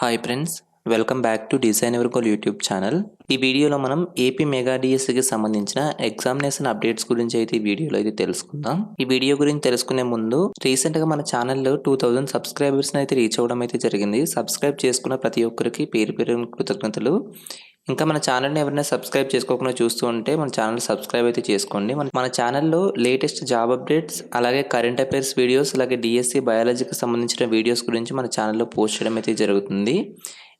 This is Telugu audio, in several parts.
Hi friends welcome back to design ఎవరికోల్ YouTube channel ఈ వీడియోలో మనం ఏపీ మెగా డిఎస్సికి సంబంధించిన ఎగ్జామినేషన్ అప్డేట్స్ గురించి అయితే ఈ వీడియోలో అయితే తెలుసుకుందాం. ఈ వీడియో గురించి తెలుసుకునే ముందు రీసెంట్గా మన ఛానల్లో టూ థౌజండ్ సబ్స్క్రైబర్స్ని అయితే రీచ్ అవ్వడం అయితే జరిగింది. సబ్స్క్రైబ్ చేసుకున్న ప్రతి ఒక్కరికి పేరు పేరు కృతజ్ఞతలు. ఇంకా మన ఛానల్ని ఎవరైనా సబ్స్క్రైబ్ చేసుకోకుండా చూస్తూ ఉంటే మన ఛానల్ సబ్స్క్రైబ్ అయితే చేసుకోండి. మన మన ఛానల్లో లేటెస్ట్ జాబ్ అప్డేట్స్ అలాగే కరెంట్ అఫైర్స్ వీడియోస్ అలాగే డిఎస్సి బయాలజీకి సంబంధించిన వీడియోస్ గురించి మన ఛానల్లో పోస్ట్ చేయడం అయితే జరుగుతుంది.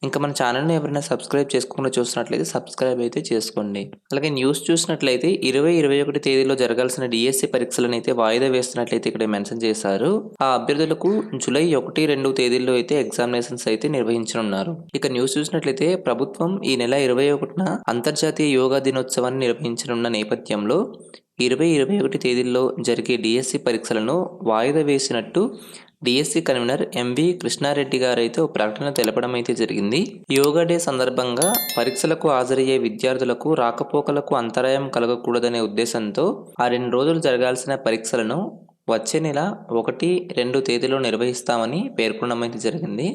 ఇంకా మన ఛానల్ని ఎవరైనా సబ్స్క్రైబ్ చేసుకోకుండా చూసినట్లయితే సబ్స్క్రైబ్ అయితే చేసుకోండి. అలాగే న్యూస్ చూసినట్లయితే ఇరవై ఇరవై ఒకటి తేదీలో జరగాల్సిన డిఎస్సి పరీక్షలను అయితే వాయిదా వేస్తున్నట్లయితే ఇక్కడ మెన్షన్ చేశారు. ఆ అభ్యర్థులకు జూలై ఒకటి రెండు తేదీల్లో అయితే ఎగ్జామినేషన్స్ అయితే నిర్వహించనున్నారు. ఇక న్యూస్ చూసినట్లయితే ప్రభుత్వం ఈ నెల ఇరవై ఒకటిన అంతర్జాతీయ యోగా దినోత్సవాన్ని నిర్వహించనున్న నేపథ్యంలో ఇరవై ఇరవై ఒకటి తేదీల్లో జరిగే డిఎస్సి పరీక్షలను వాయిదా వేసినట్టు డిఎస్సి కన్వీనర్ ఎంవి కృష్ణారెడ్డి గారు అయితే ఒక ప్రకటన తెలపడం అయితే జరిగింది. యోగా డే సందర్భంగా పరీక్షలకు హాజరయ్యే విద్యార్థులకు రాకపోకలకు అంతరాయం కలగకూడదనే ఉద్దేశంతో ఆ రెండు రోజులు జరగాల్సిన పరీక్షలను వచ్చే నెల ఒకటి రెండు తేదీలో నిర్వహిస్తామని పేర్కొనడం అయితే జరిగింది.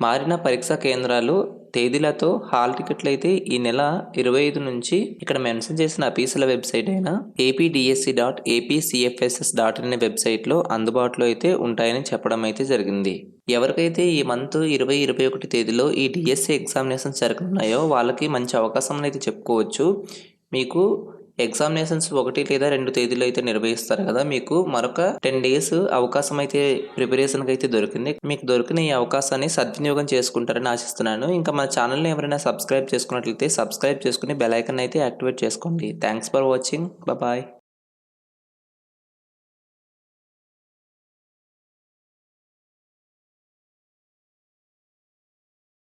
మారిన పరీక్షా కేంద్రాలు తేదీలతో హాల్ టికెట్లు అయితే ఈ నెల ఇరవై ఐదు నుంచి ఇక్కడ మెన్షన్ చేసిన అఫీసుల వెబ్సైట్ అయిన ఏపీడిఎస్సి డాట్ ఏపీసీఎఫ్ఎస్ఎస్ డాట్ అనే వెబ్సైట్లో అందుబాటులో అయితే ఉంటాయని చెప్పడం అయితే జరిగింది. ఎవరికైతే ఈ మంత్ ఇరవై ఇరవై ఒకటి తేదీలో ఈ డిఎస్సి ఎగ్జామినేషన్స్ జరగనున్నాయో వాళ్ళకి మంచి అవకాశం అయితే చెప్పుకోవచ్చు. మీకు ఎగ్జామినేషన్స్ ఒకటి లేదా రెండు తేదీలు అయితే నిర్వహిస్తారు కదా మీకు. మరొక టెన్ డేస్ అవకాశం అయితే ప్రిపరేషన్కి అయితే దొరికింది. మీకు దొరికిన ఈ అవకాశాన్ని సద్వినియోగం చేసుకుంటారని ఆశిస్తున్నాను. ఇంకా మన ఛానల్ని ఎవరైనా సబ్స్క్రైబ్ చేసుకున్నట్లయితే సబ్స్క్రైబ్ చేసుకుని బెల్ ఐకన్ అయితే యాక్టివేట్ చేసుకోండి. Thanks for watching. బాయ్